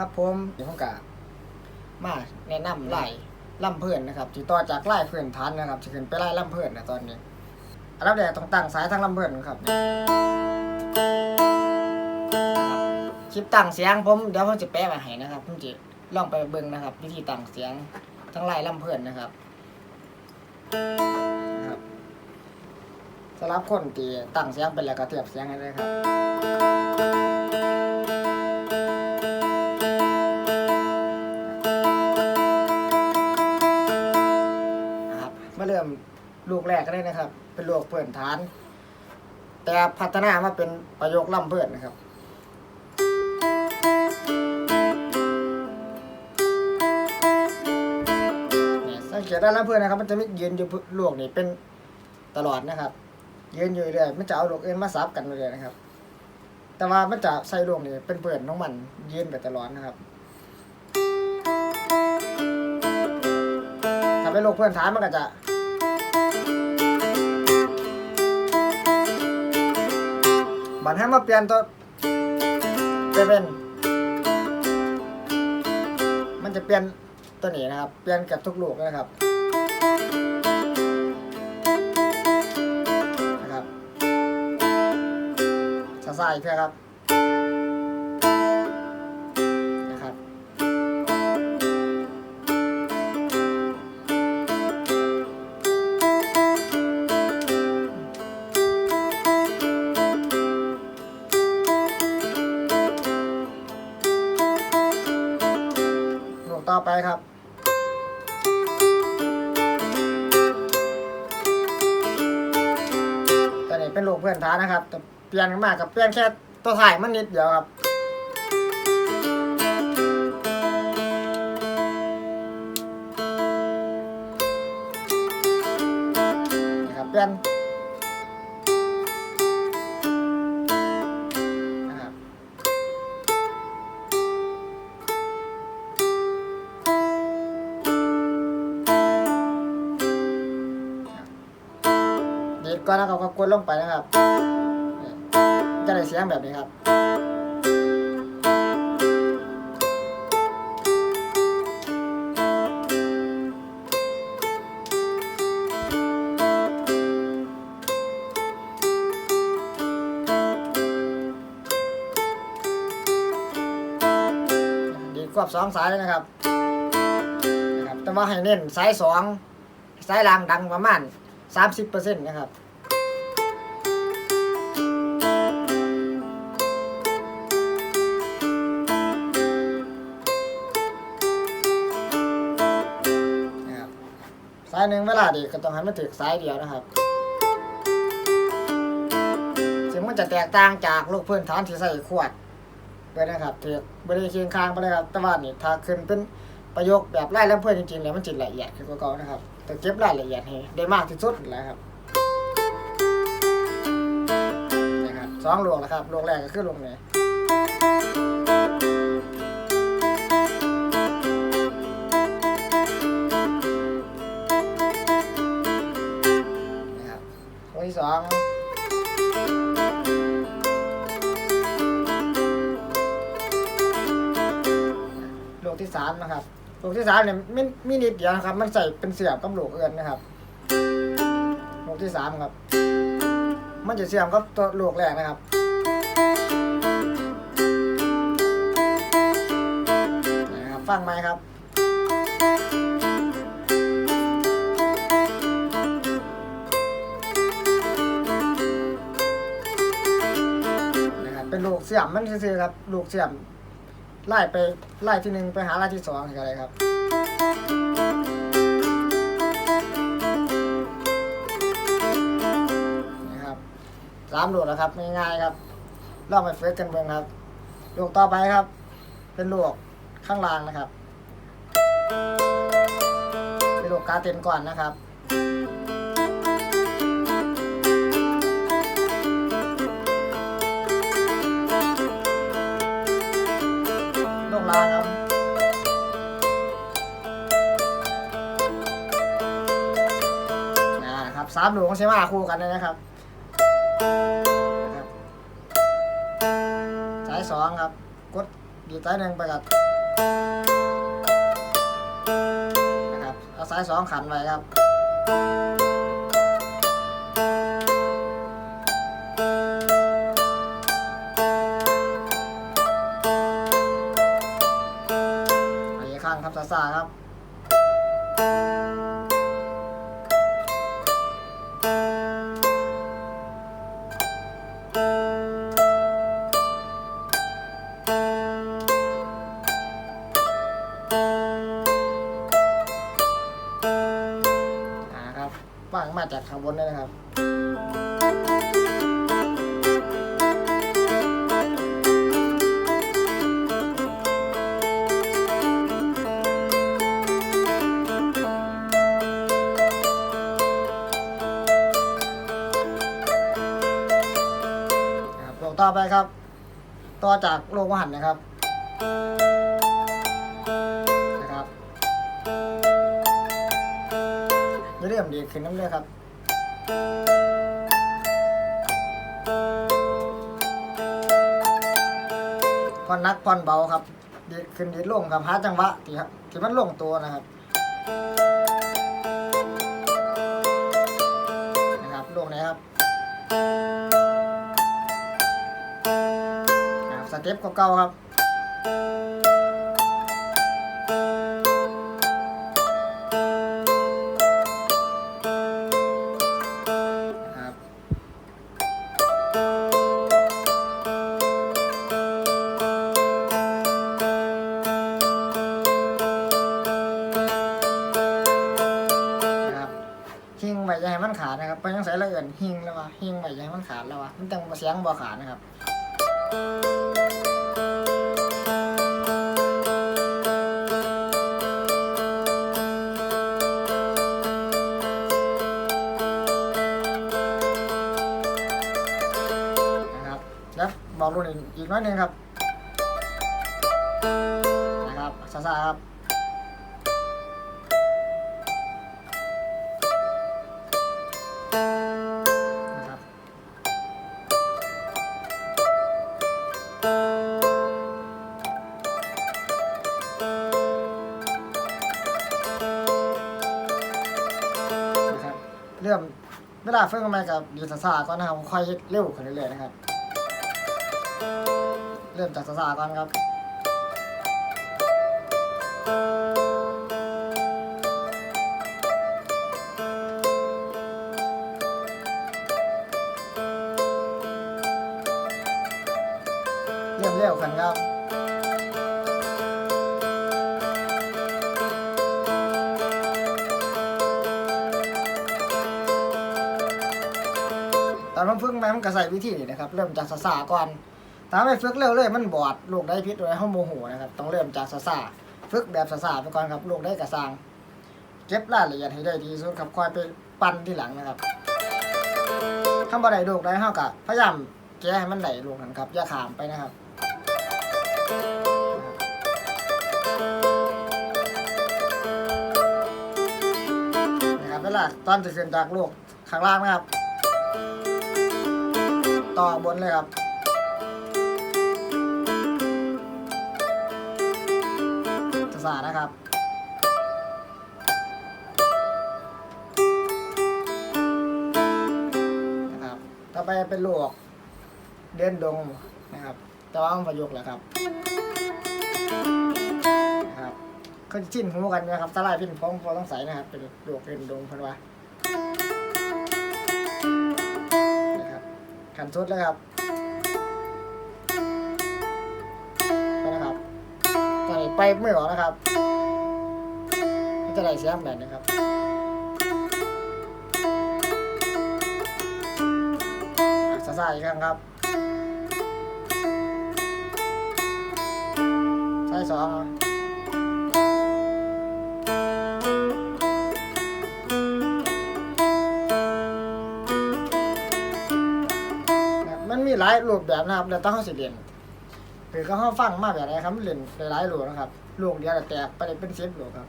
ครับผมเดี๋ยวผมกะมาแนะนำไล่ล่ำเพื่อนนะครับที่ต่อจากไล่เพื่อนทันนะครับจะขึ้นไปไล่ล่ำเพื่อนนะตอนนี้อันดับแรกต้องตั้งสายทางล่ำเพื่อนครับคลิปตั้งเสียงผมเดี๋ยวผมจะแปะมาให้นะครับผมจะลองไปเบิ่งนะครับ วิธีตั้งเสียงทั้งไล่ล่ำเพื่อนนะครับสำหรับคนที่ตั้งเสียงเป็นแล้วก็เทียบเสียงให้เลยครับ ลูกแรกก็ได้นะครับ เป็นลูกเพื่อนฐาน แต่พัฒนามาเป็นประโยคล่ำเพื่อนนะครับเนี่ยสังเกตได้แล้วเพื่อนนะครับ มันจะไม่ยืนอยู่ลูกนี่เป็นตลอดนะครับยืนอยู่เรื่อยมันจะเอาลูกอื่นมาซับกันเรื่อยนะครับ แต่ว่ามันจะใส่ลูกนี่เป็นเพื่อนของมันยืนไปตลอดนะครับถ้าเป็นลูกเพื่อนฐานมันก็จะ บันให้มาเปลี่ยนตัวไปเป็น มันจะเปลี่ยนตัวนี้นะครับ เปลี่ยนกับทุกลูกนะครับนะครับซาซาอีกเพื่อครับ ต่อไปครับตัวนี้เป็นลูกเพื่อนท้านะครับแต่เปลี่ยนมากกับเปลี่ยนแค่ตัวถ่ายมันนิดเดียวครับนี่ครับเปลี่ยน ก่อนนะครับก็กดลงไปนะครับ จะได้เสียงแบบนี้ครับ ดีควบสองสายเลยนะครับนะครับ แต่ว่าให้เน้นสายสองสายล่างดังประมาณสามสิบเปอร์เซ็นต์นะครับ หนึ่งเวลาดีก็ต้องให้มันถึกสายเดียวนะครับซึ่งมันจะแตกต่างจากลูกพื้นฐานที่ใส่ขวดไปนะครับถือบริเคียงคางไปเลยครับแต่ว่านี่ถ้าขึ้นเป็นประโยคแบบไล่แล้วเพื่อนจริงๆแล้วมันจิตละเอียดคือกว่าเก่านะครับแต่เก็บรายละเอียดให้ได้มากที่สุดแล้วครับนะครับสองลูกแล้วครับลูกแรกก็คือลูกนี้น ที่สองลูกที่สามนะครับลูกที่สามเนี่ยไมิมินิดเดียวนะครับ มันใส่เป็นเสียบกับลูกเอื่นนะครับลูกที่สามครับ มันจะเชื่อมกับตัวลูกแรกนะครับนะครับ ฟังไหมครับ อมมันคือๆครับ ลูกเสื่อมไล่ไปไล่ที่หนึ่งไปหาไล่ที่สองอะไรครับนะครับสามลูกแล้วครับง่ายๆครับลองไปเฟิร์สกันเบิ่งครับ ลูกต่อไปครับ เป็นลูกข้างล่างนะครับเป็นลูกกาเต็นก่อนนะครับ สามหลูกก็ใช้มาคู่กันเลยนะครับสายสองครับ กดดีดสายหนึ่งไปกับนะครับเอาสายสองขันไว้ครับอันนี้ข้างครับซาซาครับ อ่าครับว่างมาจากข้างบนเลยนะครับต่อไปครับ ต่อจากโลกวหันนะครับนะครับจะเริ่มดีขึ้นน้ำเลยครับผ่อนนักผ่อนเบาครับดีขึ้นดีดลงครับหาจังหวะที่ครับที่มันลงตัวนะครับนะครับลงไหนครับครับ สเต็ปเก่าๆครับนะครับหิ้งไว้อย่าให้มันขาดนะครับไปยังใส่ละเอื่นหิ้งแล้ววะหิ้งไว้อย่าให้มันขาดแล้ววะมันจังบ่เสียงบ่ขาดนะครับ นะครับแล้วบอกรุ่นอีกน้อยหนึ่งครับ นะครับซาซาครับนะครับ เวลาเฟิ่งกันไปกับดีซาซาก่อนนะครับค่อยเฮ็ดเร็วขึ้นเรื่อยๆนะครับ เริ่มจากซาซาก่อนครับเริ่มเร็วขึ้นครับ มันฝึกใหม่มันก็ใส่วิธีนี้นะครับ เริ่มจากซาซาก่อนถ้าไม่ฝึกเร็วเลยมันบอดลูกได้พิษด้วยห้องโมโหนะครับ ต้องเริ่มจากซาซาฝึกแบบซาซาไปก่อนครับลูกได้กระซังเก็บรายละเอียดให้ได้ดีสุดครับคอยไปปั้นที่หลังนะครับถ้าบ่ได้ลูกได้เท่ากับพยายามแก้ให้มันได้ลูกนั้นครับอย่าขามไปนะครับนะครับเวลาตอนจะขึ้นจากลูกข้างล่างนะครับ ต่อบนเลยครับจะสานะครับนะครับ ต่อไปเป็นลูกเดินดงนะครับ แต่ว่ามันประยุกต์แหละครับนะครับก็ชิ้นหูกันนะครับสลายพินพร้อมพอต้องใส่นะครับ เป็นลูกเดินดงพันว่า ขันสุดเลยครับนะครับใส่ไปไม่ออกนะครับจะได้เสียงแบบนี้ครับอะซ่าอีกครั้งครับใส่สอง มีหลายรูปแบบนะครับแล้วต้องเข้าสิเรียนคือก็เข้าฟังมากแบบไหนครับเรียนหลายรูปนะครับลูกเดียวแต่แตกไปเป็นสิบโหลครับ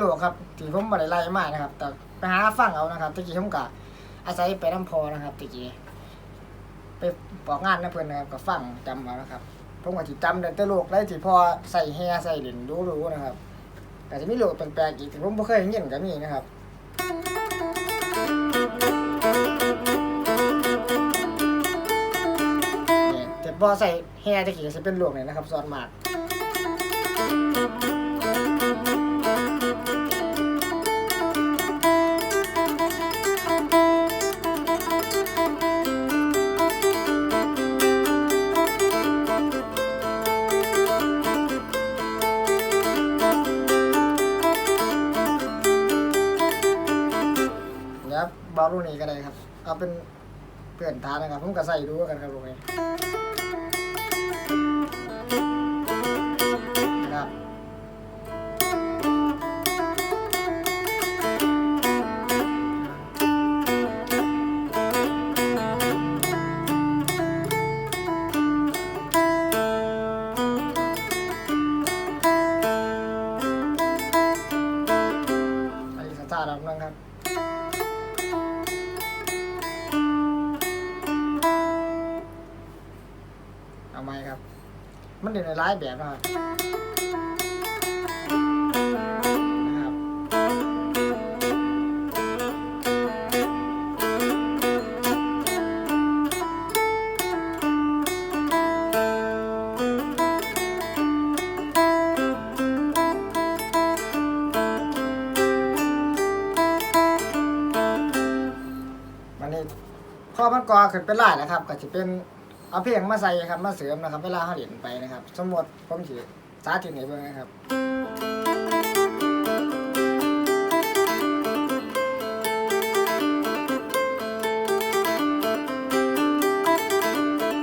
โลกครับที่ผมบ่ได้ไล่มานะครับ แต่ไปหาฟังเอานะครับตะกี้ผมก็อาศัยไปน้ำพอนะครับตะกี้ไปบอกงานนะเพื่อนนะครับก็ฟังจำเอานะครับผมก็สิจำได้แต่โลกได้ที่พอใส่แฮใส่เหรียญรู้ๆนะครับแต่จะมีโลกแปลกๆอีกที่ผมบ่เคยเห็นก็มีนะครับเนี่ยแต่พอใส่แฮตะกี้จะเป็นโลกเนี่ยนะครับซอนมาก บอลลูกนี้ก็ได้ครับ เอาเป็นเพื่อนทานนะครับ ผมก็ใส่ดูกันครับลูกนี้ หลายแบบนะครับนะครับวันนี้ข้อมันกอขึ้นเป็นลายนะครับ ก็จะเป็น เอาเพลงมาใส่ครับมาเสริมนะครับเวลาเขาเด่นไปนะครับ สมมติผมถือสาธิตให้เบิ่งนะครับ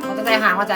เขาจะใส่หางมาใจ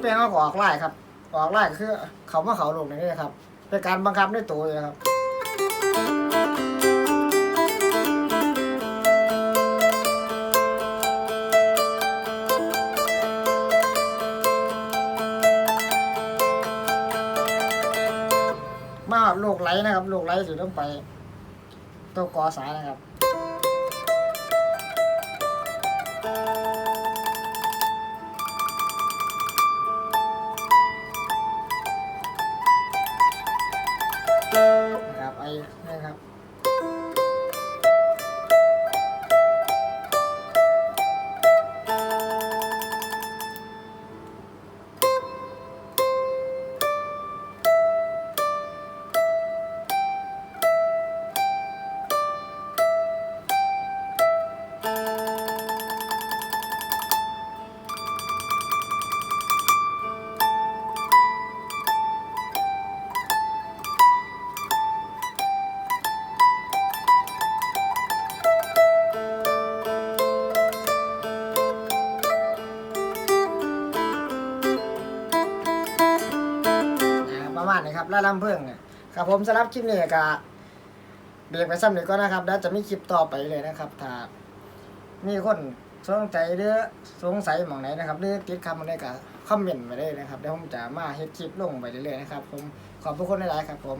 เพลงเขาก็ออกไล่ครับ ออกไล่ก็คือเขามาเขาลงนี่นะครับเป็นการบังคับด้วยตัวเลยครับมาโลกไหลนะครับโลกไหลสิต้องไป ตัวกอสายนะครับ และลำเพิ่งเนี่ยครับผมสำหรับคลิปนี้ก็เบรกไปซ้ำเลยก็นะครับแล้วจะมีคลิปต่อไปเลยนะครับถ้ามีคนสนใจหรือสงสัยหมองไหนนะครับหรือติดคำอะไรก็คอมเมนต์มาได้นะครับเดี๋ยวผมจะมาเฮ็ดคลิปลงไปเรื่อยๆนะครับผมขอบพระคุณหลายๆครับผม